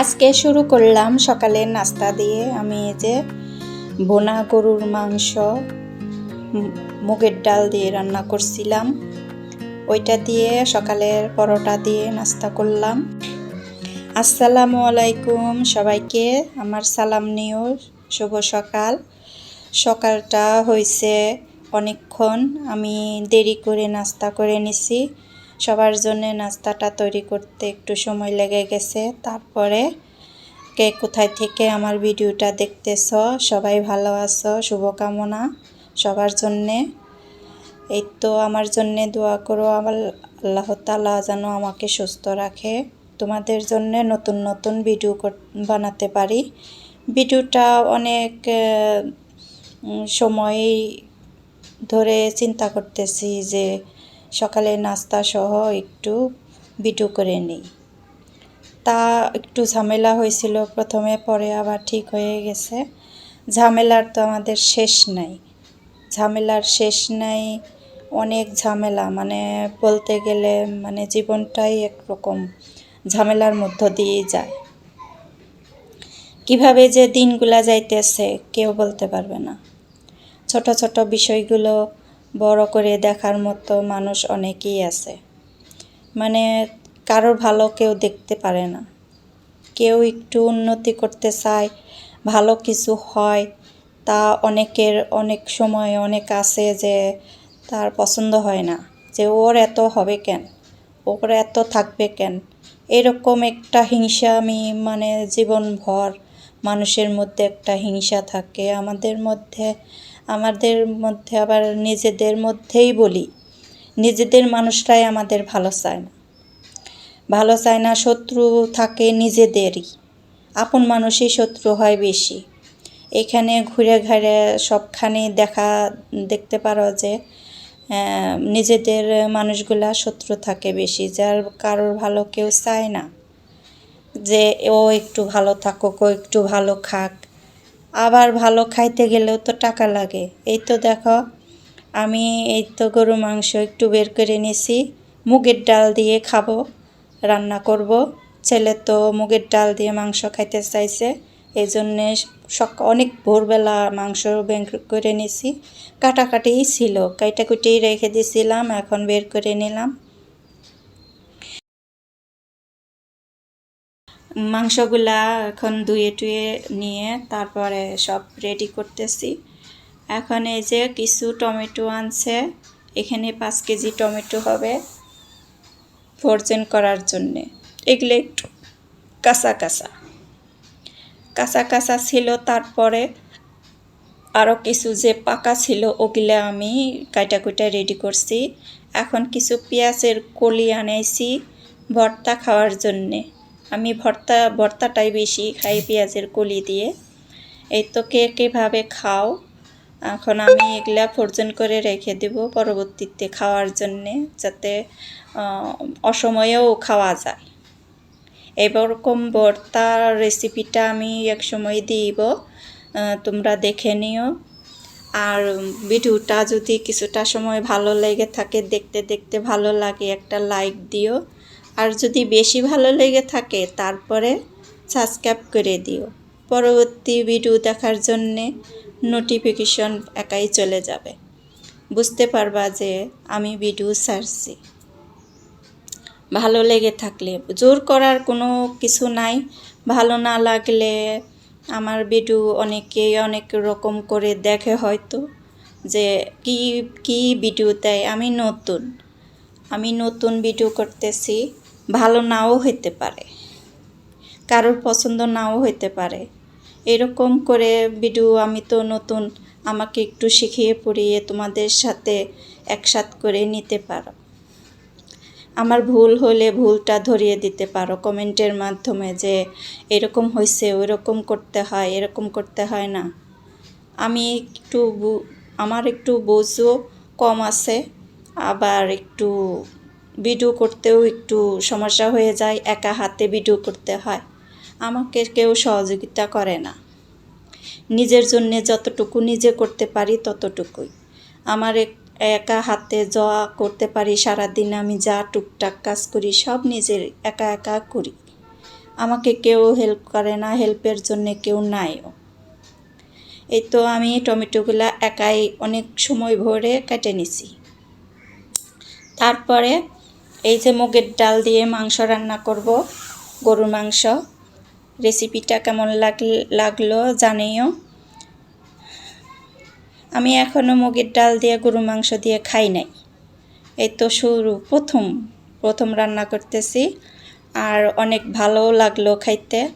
আজকে শুরু করলাম সকালের নাস্তা দিয়ে। আমি এই যে বোনা গরুর মাংস মুগের ডাল দিয়ে রান্না করছিলাম। ওইটা দিয়ে সকালের পরোটা দিয়ে নাস্তা করলাম। আসসালামু আলাইকুম সবাইকে। আমার সালাম নিও। শুভ সকাল। সকালটা হয়েছে অনেকক্ষণ। আমি দেরি করে নাস্তা করে নিছি। সবার জন্য নাস্তাটা তৈরি করতে একটু সময় লেগে গেছে। তারপরে কে কোথায় থেকে আমার ভিডিওটা দেখতেছ? সবাই ভালো আছো? শুভকামনা সবার জন্যে। এই তো আমার জন্যে দোয়া করো আমার আল্লাহ তালা যেন আমাকে সুস্থ রাখে। তোমাদের জন্য নতুন নতুন ভিডিও বানাতে পারি। ভিডিওটা অনেক সময় ধরে চিন্তা করতেছি যে সকালে নাস্তা সহ একটু বিটু করে নিই। তা একটু ঝামেলা হয়েছিল প্রথমে, পরে আবার ঠিক হয়ে গেছে। ঝামেলার তো আমাদের শেষ নাই। ঝামেলার শেষ নাই, অনেক ঝামেলা মানে বলতে গেলে মানে জীবনটাই একরকম ঝামেলার মধ্য দিয়ে যায়। কীভাবে যে দিনগুলা যাইতেছে কেউ বলতে পারবে না। ছোট ছোট বিষয়গুলো বড় করে দেখার মতো মানুষ অনেকেই আছে। মানে কারোর ভালো কেউ দেখতে পারে না। কেউ একটু উন্নতি করতে চায়, ভালো কিছু হয়, তা অনেকের অনেক সময় অনেক আছে যে তার পছন্দ হয় না। যে ওর এত হবে কেন? ওর এত থাকবে কেন? এরকম একটা হিংসা আমি মানে জীবনভর মানুষের মধ্যে একটা হিংসা থাকে। আমাদের মধ্যে আমাদের মধ্যে আবার নিজেদের মধ্যেই বলি, নিজেদের মানুষরাই আমাদের ভালো চায় না। ভালো চায় না শত্রু থাকে নিজেদেরই, আপন মানুষই শত্রু হয় বেশি। এখানে ঘুরে ঘুরে সবখানে দেখা, দেখতে পারো যে নিজেদের মানুষগুলা শত্রু থাকে বেশি, যার কারোর ভালো কেউ চায় না। যে ও একটু ভালো থাকুক, ও একটু ভালো খাক আবার ভালো খাইতে গেলেও তো টাকা লাগে। এই তো দেখো, আমি এই তো গরু মাংস একটু বের করে নিয়েছি মুগের ডাল দিয়ে খাব, রান্না করব। ছেলে তো মুগের ডাল দিয়ে মাংস খাইতে চাইছে এই জন্যে সক, অনেক ভোরবেলা মাংস বের করে নিয়েছি কাটাকাটিই ছিল কাটাকুটি রেখে দিয়েছিলাম এখন বের করে নিলাম। মাংসগুলা এখন ধুয়ে টুয়ে নিয়ে তারপরে সব রেডি করতেছি। এখন এই যে কিছু টমেটো আনছে, এখানে পাঁচ কেজি টমেটো হবে ফোরজেন করার জন্যে। এগুলো একটু কাঁচা কাঁচা। কাঁচা কাঁচা ছিল, তারপরে আরও কিছু যে পাকা ছিল, ওগুলো আমি কাইটা কুটা রেডি করছি। এখন কিছু পেঁয়াজের কলি আনাইছি, ভর্তা খাওয়ার জন্যে। আমি ভর্তা, ভর্তাটাই বেশি খাই পেঁয়াজের কলি দিয়ে। এই তো কে কীভাবে খাও, এখন আমি এগুলা ফোরজন করে রেখে দেব পরবর্তীতে খাওয়ার জন্যে, যাতে অসময়েও খাওয়া যায়। এরকম ভর্তার রেসিপিটা আমি এক সময় দিব তোমরা দেখে নিও। আর ভিডিওটা যদি কিছুটা সময় ভালো লেগে থাকে, দেখতে দেখতে ভালো লাগে, একটা লাইক দিও। আর যদি বেশি ভালো লেগে থাকে, তারপরে সাবস্ক্রাইব করে দিও। পরবর্তী ভিডিও দেখার জন্যে নোটিফিকেশন একাই চলে যাবে। বুঝতে পারবা যে আমি ভিডিও ছাড়ছি। ভালো লেগে থাকলে, জোর করার কোনো কিছু নাই। ভালো না লাগলে আমার ভিডিও অনেকেই অনেক রকম করে দেখে হয়তো যে কি কি ভিডিও দেয়। আমি নতুন আমি নতুন ভিডিও করতেছি। ভালো নাও হইতে পারে। কারোর পছন্দ নাও হইতে পারে। এরকম করে ভিডিও আমি তো নতুন, আমাকে একটু শিখিয়ে পড়িয়ে তোমাদের সাথে একসাথ করে নিতে পারো। আমার ভুল হলে ভুলটা ধরিয়ে দিতে পারো কমেন্টের মাধ্যমে যে এরকম হয়েছে ওইরকম করতে হয়, এরকম করতে হয় না। আমি একটু আমার একটু বোঝও কম আছে, আবার একটু ভিডিও করতেও একটু সমস্যা হয়ে যায়, একা হাতে ভিডিও করতে হয়। আমাকে কেউ সহযোগিতা করে না। নিজের জন্যে যতটুকু নিজে করতে পারি ততটুকুই। আমার এক- হাতে যা করতে পারি, সারাদিন আমি যা টুকটাক কাজ করি, সব নিজের একা একা করি। আমাকে কেউ হেল্প করে না হেল্পের জন্য কেউ নাইও। এই তো আমি টমেটোগুলা একাই অনেক সময় ভরে কেটে নিছি। তারপরে এই যে মুগের ডাল দিয়ে মাংস রান্না করব, গরুর মাংস। রেসিপিটা কেমন লাগ- লাগল জানিও। আমি এখনও মুগের ডাল দিয়ে গরুর মাংস দিয়ে খাই নাই। এই তো শুরু, প্রথম প্রথম রান্না করতেছি। আর অনেক ভালো লাগল খাইতে।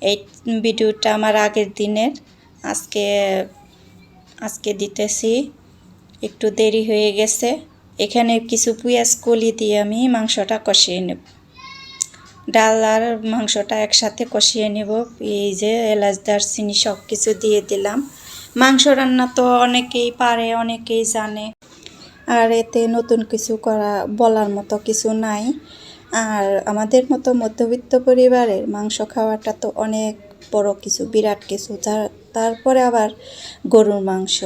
এই ভিডিওটা আমার আগের দিনের। আজকে আজকে দিতেছি। একটু দেরি হয়ে গেছে। এখানে কিছু পেঁয়াজ কলি দিয়ে আমি মাংসটা কষিয়ে নেব। ডাল আর মাংসটা একসাথে কষিয়ে নেব। এই যে এলাচ, দারচিনি সব কিছু দিয়ে দিলাম। মাংস রান্না তো অনেকেই পারে, অনেকেই জানে। আর এতে নতুন কিছু করা, বলার মতো কিছু নাই। আর আমাদের মতো মধ্যবিত্ত পরিবারের মাংস খাওয়াটা তো অনেক বড় কিছু, বিরাট কিছু। তারপরে আবার গরুর মাংস।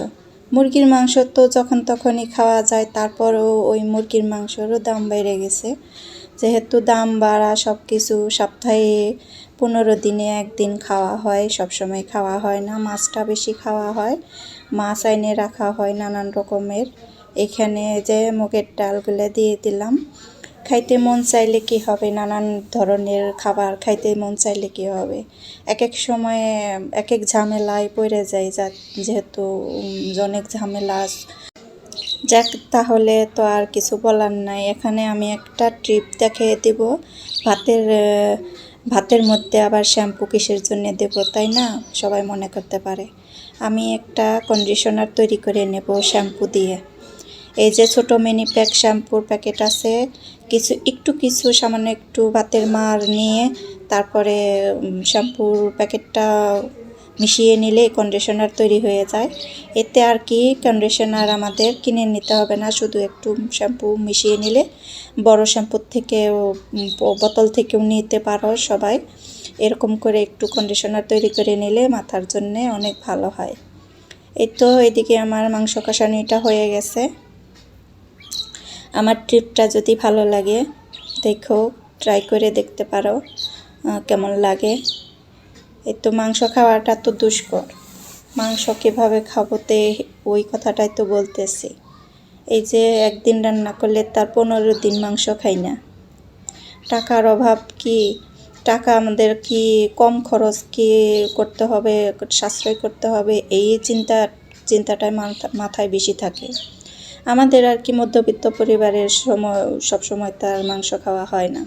মুরগির মাংস তো যখন তখনই খাওয়া যায়, তারপরও ওই মুরগির মাংসরও দাম বেড়ে গেছে। যেহেতু দাম বাড়া সব কিছু সপ্তাহে পনেরো দিনে একদিন খাওয়া হয়, সবসময় খাওয়া হয় না, মাছটা বেশি খাওয়া হয়, মাছ আইনে রাখা হয় নানান রকমের। এখানে যে মুগের ডালগুলো দিয়ে দিলাম খাইতে মন চাইলে কি হবে? নানান ধরনের খাবার খাইতে মন চাইলে কি হবে? এক এক সময়ে এক এক ঝামেলায় পড়ে যায় যা, যেহেতু অনেক ঝামেলা যাক, তাহলে তো আর কিছু বলার নাই। এখানে আমি একটা ট্রিপ দেখিয়ে দেব। ভাতের ভাতের মধ্যে আবার শ্যাম্পু কিসের জন্য দেব, তাই না? সবাই মনে করতে পারে। আমি একটা কন্ডিশনার তৈরি করে নেব শ্যাম্পু দিয়ে। এই যে ছোট মিনি প্যাক শ্যাম্পুর প্যাকেট আছে কিছু একটু কিছু সামান্য একটু ভাতের মার নিয়ে তারপরে শ্যাম্পুর প্যাকেটটা মিশিয়ে নিলে কন্ডিশনার তৈরি হয়ে যায়। এতে আর কি কন্ডিশনার আমাদের কিনে নিতে হবে না শুধু একটু শ্যাম্পু মিশিয়ে নিলে বড় শ্যাম্পুর উম, বোতল থেকেও নিতে পারো সবাই। এরকম করে একটু কন্ডিশনার তৈরি করে নিলে মাথার জন্যে অনেক ভালো হয়। এই তো এদিকে আমার মাংস কষানিটা হয়ে গেছে। আমার ট্রিপটা যদি ভালো লাগে, দেখো ট্রাই করে দেখতে পারো কেমন লাগে। এই তো মাংস খাওয়াটা তো দুষ্কর। মাংস কীভাবে খাবোতে ওই কথাটাই তো বলতেছি। এই যে একদিন রান্না করলে তার পনেরো দিন মাংস খাই না। টাকার অভাব কি? টাকা আমাদের কি কম খরচ কি করতে হবে, সাশ্রয় করতে হবে? এই চিন্তা চিন্তাটাই মাথা- মাথায় বেশি থাকে। আমাদের আর কি মধ্যবিত্ত পরিবারের সময় সবসময় তার মাংস খাওয়া হয় না।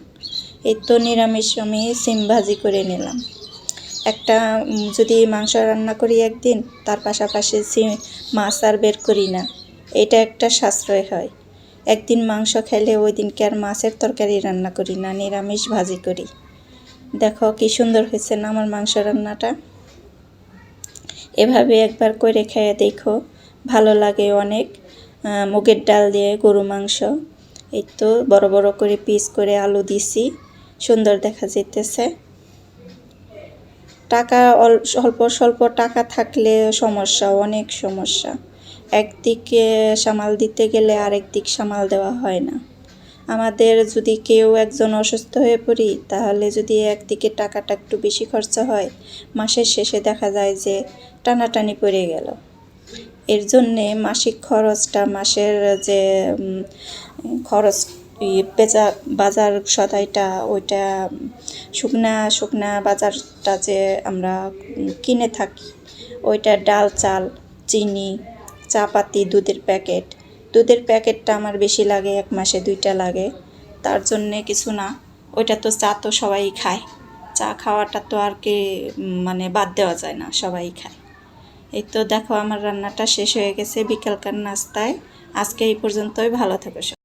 এই তো নিরামিষ আমি সিম ভাজি করে নিলাম। একটা যদি মাংস রান্না করি একদিন, তার পাশাপাশি সিম মাছ আর বের করি না। এটা একটা সাশ্রয় হয়। একদিন মাংস খেলে ওই দিনকে আর মাছের তরকারি রান্না করি না, নিরামিষ ভাজি করি। দেখো কি সুন্দর হয়েছে না আমার মাংস রান্নাটা? এভাবে একবার করে খেয়ে দেখো, ভালো লাগে অনেক। মুগের ডাল দিয়ে গরু মাংস। এই তো বড় বড় করে পিস করে আলু দিছি। সুন্দর দেখা যেতেছে টাকা অল- অল্প স্বল্প টাকা থাকলে সমস্যা, অনেক সমস্যা। একদিকে সামাল দিতে গেলে আরেক দিক সামাল দেওয়া হয় না। আমাদের যদি কেউ একজন অসুস্থ হয়ে পড়ি, তাহলে যদি একদিকে টাকাটা একটু বেশি খরচা হয়, মাসের শেষে দেখা যায় যে টানাটানি পড়ে গেল। এর জন্যে মাসিক খরচটা মাসের যে খরচ বেচা বাজার সদাইটা, ওইটা, শুকনা শুকনা বাজারটা যে আমরা কিনে থাকি, ওইটা ডাল, চাল, চিনি, চাপাতি, দুধের প্যাকেট। দুধের প্যাকেটটা আমার বেশি লাগে, এক মাসে দুইটা লাগে। তার জন্যে কিছু না, ওইটা তো চা তো সবাই খায়। চা খাওয়াটা তো আর কি মানে বাদ দেওয়া যায় না, সবাই খায়। এই তো দেখো, আমার রান্নাটা শেষ হয়ে গেছে, বিকালকার নাস্তায় আজকে এই পর্যন্তই, ভালো থাকো।